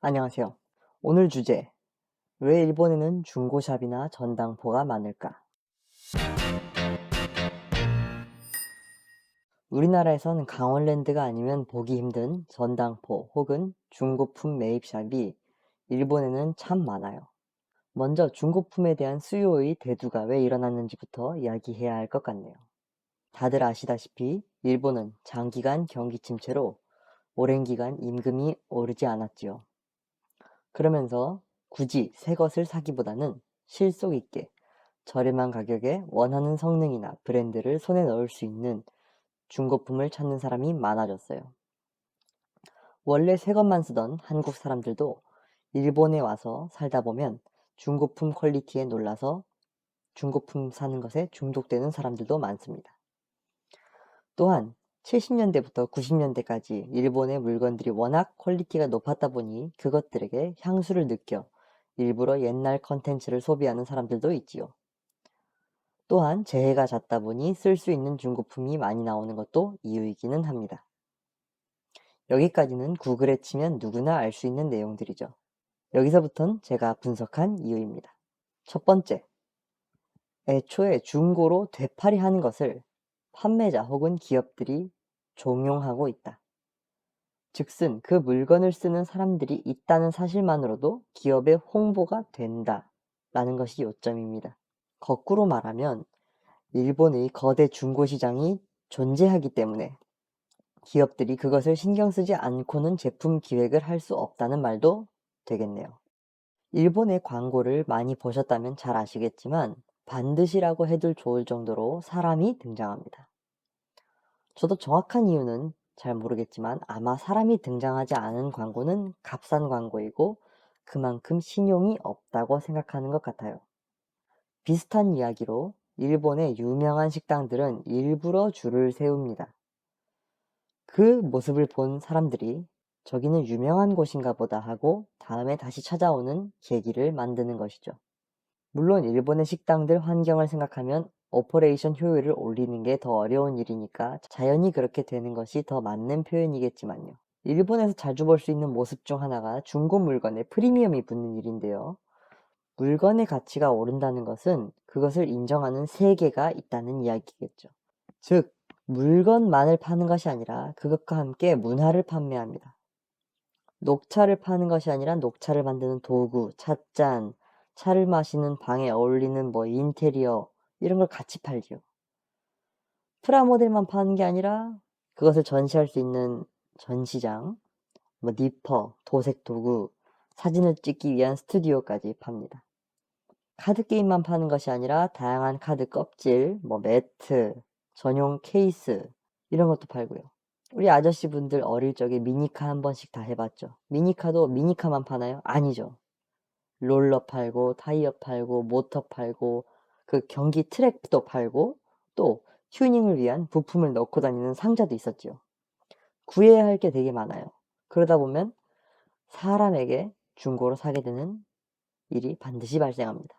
안녕하세요. 오늘 주제. 왜 일본에는 중고샵이나 전당포가 많을까? 우리나라에선 강원랜드가 아니면 보기 힘든 전당포 혹은 중고품 매입샵이 일본에는 참 많아요. 먼저 중고품에 대한 수요의 대두가 왜 일어났는지부터 이야기해야 할 것 같네요. 다들 아시다시피 일본은 장기간 경기 침체로 오랜 기간 임금이 오르지 않았지요. 그러면서 굳이 새 것을 사기보다는 실속 있게 저렴한 가격에 원하는 성능이나 브랜드를 손에 넣을 수 있는 중고품을 찾는 사람이 많아졌어요. 원래 새 것만 쓰던 한국 사람들도 일본에 와서 살다 보면 중고품 퀄리티에 놀라서 중고품 사는 것에 중독되는 사람들도 많습니다. 또한 70년대부터 90년대까지 일본의 물건들이 워낙 퀄리티가 높았다 보니 그것들에게 향수를 느껴 일부러 옛날 컨텐츠를 소비하는 사람들도 있지요. 또한 재해가 잦다 보니 쓸 수 있는 중고품이 많이 나오는 것도 이유이기는 합니다. 여기까지는 구글에 치면 누구나 알 수 있는 내용들이죠. 여기서부턴 제가 분석한 이유입니다. 첫 번째, 애초에 중고로 되팔이 하는 것을 판매자 혹은 기업들이 종용하고 있다. 즉슨 그 물건을 쓰는 사람들이 있다는 사실만으로도 기업의 홍보가 된다. 라는 것이 요점입니다. 거꾸로 말하면 일본의 거대 중고시장이 존재하기 때문에 기업들이 그것을 신경 쓰지 않고는 제품 기획을 할 수 없다는 말도 되겠네요. 일본의 광고를 많이 보셨다면 잘 아시겠지만 반드시라고 해도 좋을 정도로 사람이 등장합니다. 저도 정확한 이유는 잘 모르겠지만 아마 사람이 등장하지 않은 광고는 값싼 광고이고 그만큼 신용이 없다고 생각하는 것 같아요. 비슷한 이야기로 일본의 유명한 식당들은 일부러 줄을 세웁니다. 그 모습을 본 사람들이 저기는 유명한 곳인가 보다 하고 다음에 다시 찾아오는 계기를 만드는 것이죠. 물론 일본의 식당들 환경을 생각하면 오퍼레이션 효율을 올리는 게 더 어려운 일이니까 자연히 그렇게 되는 것이 더 맞는 표현이겠지만요. 일본에서 자주 볼 수 있는 모습 중 하나가 중고 물건에 프리미엄이 붙는 일인데요. 물건의 가치가 오른다는 것은 그것을 인정하는 세계가 있다는 이야기겠죠. 즉, 물건만을 파는 것이 아니라 그것과 함께 문화를 판매합니다. 녹차를 파는 것이 아니라 녹차를 만드는 도구, 찻잔, 차를 마시는 방에 어울리는 뭐 인테리어 이런 걸 같이 팔지요. 프라모델만 파는 게 아니라 그것을 전시할 수 있는 전시장, 뭐 니퍼, 도색 도구, 사진을 찍기 위한 스튜디오까지 팝니다. 카드 게임만 파는 것이 아니라 다양한 카드 껍질, 뭐 매트, 전용 케이스 이런 것도 팔고요. 우리 아저씨 분들 어릴 적에 미니카 한 번씩 다 해봤죠. 미니카도 미니카만 파나요? 아니죠. 롤러 팔고 타이어 팔고 모터 팔고 그 경기 트랙도 팔고 또 튜닝을 위한 부품을 넣고 다니는 상자도 있었죠. 구해야 할 게 되게 많아요. 그러다 보면 사람에게 중고로 사게 되는 일이 반드시 발생합니다.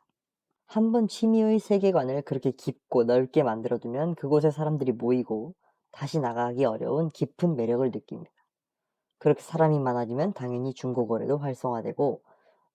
한번 취미의 세계관을 그렇게 깊고 넓게 만들어두면 그곳에 사람들이 모이고 다시 나가기 어려운 깊은 매력을 느낍니다. 그렇게 사람이 많아지면 당연히 중고거래도 활성화되고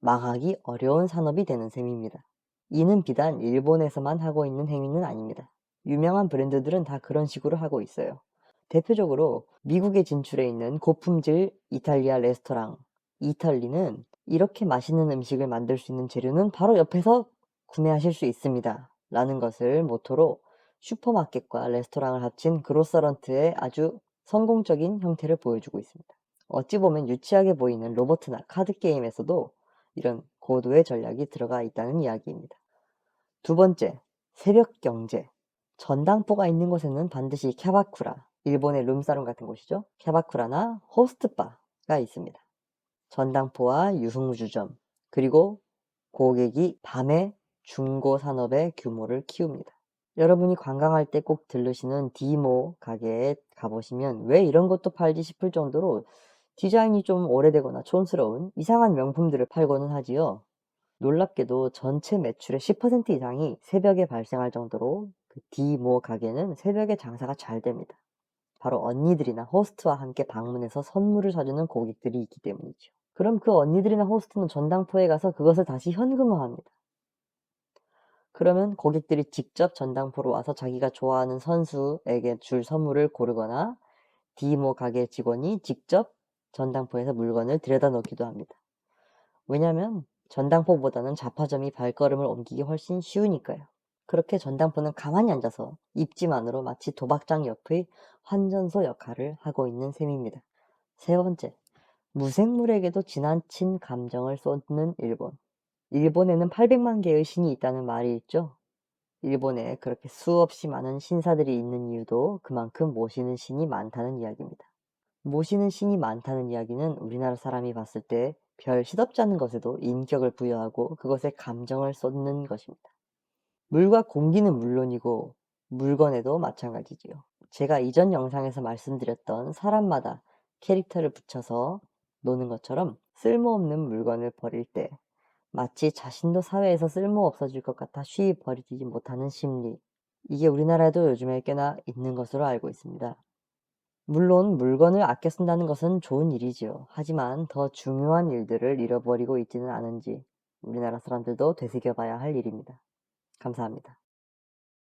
망하기 어려운 산업이 되는 셈입니다. 이는 비단 일본에서만 하고 있는 행위는 아닙니다. 유명한 브랜드들은 다 그런 식으로 하고 있어요. 대표적으로 미국에 진출해 있는 고품질 이탈리아 레스토랑 이탈리는 이렇게 맛있는 음식을 만들 수 있는 재료는 바로 옆에서 구매하실 수 있습니다. 라는 것을 모토로 슈퍼마켓과 레스토랑을 합친 그로서런트의 아주 성공적인 형태를 보여주고 있습니다. 어찌 보면 유치하게 보이는 로버트나 카드게임에서도 이런 고도의 전략이 들어가 있다는 이야기입니다. 두 번째, 새벽 경제. 전당포가 있는 곳에는 반드시 캬바쿠라, 일본의 룸사롱 같은 곳이죠. 캬바쿠라나 호스트바가 있습니다. 전당포와 유흥주점, 그리고 고객이 밤에 중고 산업의 규모를 키웁니다. 여러분이 관광할 때 꼭 들르시는 디모 가게에 가보시면 왜 이런 것도 팔지 싶을 정도로 디자인이 좀 오래되거나 촌스러운 이상한 명품들을 팔고는 하지요. 놀랍게도 전체 매출의 10% 이상이 새벽에 발생할 정도로 그 디모 가게는 새벽에 장사가 잘 됩니다. 바로 언니들이나 호스트와 함께 방문해서 선물을 사주는 고객들이 있기 때문이죠. 그럼 그 언니들이나 호스트는 전당포에 가서 그것을 다시 현금화합니다. 그러면 고객들이 직접 전당포로 와서 자기가 좋아하는 선수에게 줄 선물을 고르거나 디모 가게 직원이 직접 전당포에서 물건을 들여다 놓기도 합니다. 왜냐하면 전당포보다는 자파점이 발걸음을 옮기기 훨씬 쉬우니까요. 그렇게 전당포는 가만히 앉아서 입지만으로 마치 도박장 옆의 환전소 역할을 하고 있는 셈입니다. 세 번째, 무생물에게도 지나친 감정을 쏟는 일본. 일본에는 800만 개의 신이 있다는 말이 있죠. 일본에 그렇게 수없이 많은 신사들이 있는 이유도 그만큼 모시는 신이 많다는 이야기입니다. 모시는 신이 많다는 이야기는 우리나라 사람이 봤을 때 별 시덥지 않은 것에도 인격을 부여하고 그것에 감정을 쏟는 것입니다. 물과 공기는 물론이고 물건에도 마찬가지지요. 제가 이전 영상에서 말씀드렸던 사람마다 캐릭터를 붙여서 노는 것처럼 쓸모없는 물건을 버릴 때 마치 자신도 사회에서 쓸모 없어질 것 같아 쉬이 버리지 못하는 심리. 이게 우리나라에도 요즘에 꽤나 있는 것으로 알고 있습니다. 물론 물건을 아껴 쓴다는 것은 좋은 일이지요. 하지만 더 중요한 일들을 잃어버리고 있지는 않은지 우리나라 사람들도 되새겨 봐야 할 일입니다. 감사합니다.